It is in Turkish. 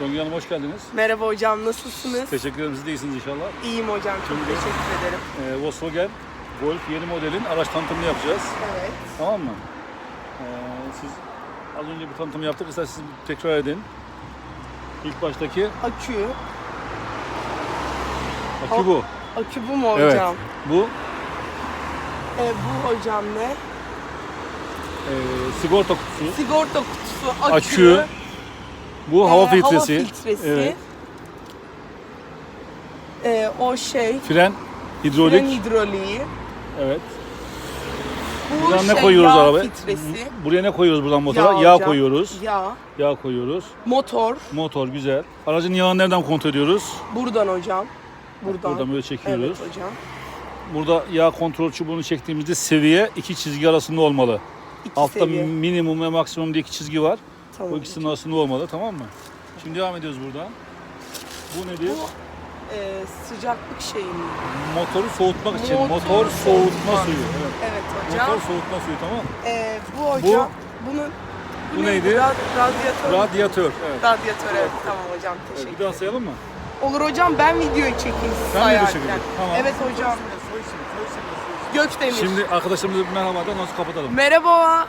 Songül Hanım hoş geldiniz. Merhaba hocam, nasılsınız? Teşekkür ederim. Siz de iyisiniz inşallah. İyiyim hocam, çok Şimdi- teşekkür ederim. Ee, Volkswagen Golf yeni modelin araç tanıtımını yapacağız. Evet. Tamam mı? Ee, siz az önce bir tanıtım yaptık. İsterseniz siz tekrar edin. İlk baştaki Akü. akü bu. Akü bu mu Evet. hocam? Bu E, bu hocam ne? e, sigorta kutusu. Sigorta kutusu, akü. Akü. Bu e, hava filtresi. Hava filtresi. Evet. E, o şey, Fren, hidrolik. fren hidroliği. Evet. Bu Buradan şey, ne koyuyoruz yağ arabaya? filtresi. Buraya ne koyuyoruz buradan motora? Yağ, hocam. koyuyoruz. Yağ. Yağ koyuyoruz. Motor. Motor güzel. Aracın yağını nereden kontrol ediyoruz? Buradan hocam. Buradan. Buradan böyle çekiyoruz. Evet hocam. Burada yağ kontrol çubuğunu çektiğimizde seviye iki çizgi arasında olmalı. İki Altta seviye. minimum ve maksimum diye iki çizgi var. Tamam. O ikisinin arasında olmalı tamam mı? Şimdi devam ediyoruz buradan. Bu nedir? Bu e, sıcaklık şeyi mi? Motoru soğutmak için. Motor Motor, soğutma soğutma. suyu. Evet. Evet hocam. Motor soğutma suyu tamam. E, bu hocam, bunun Bu neydi? Rad- radyatör. Radyatör. Evet. Radyatör evet. Tamam hocam evet. teşekkür Bir daha sayalım mı? Olur hocam ben videoyu çekeyim siz Ben video sayarken. Tamam. Evet hocam. Gökdemir. Şimdi arkadaşlarımıza bir merhaba de nasıl kapatalım. Merhaba.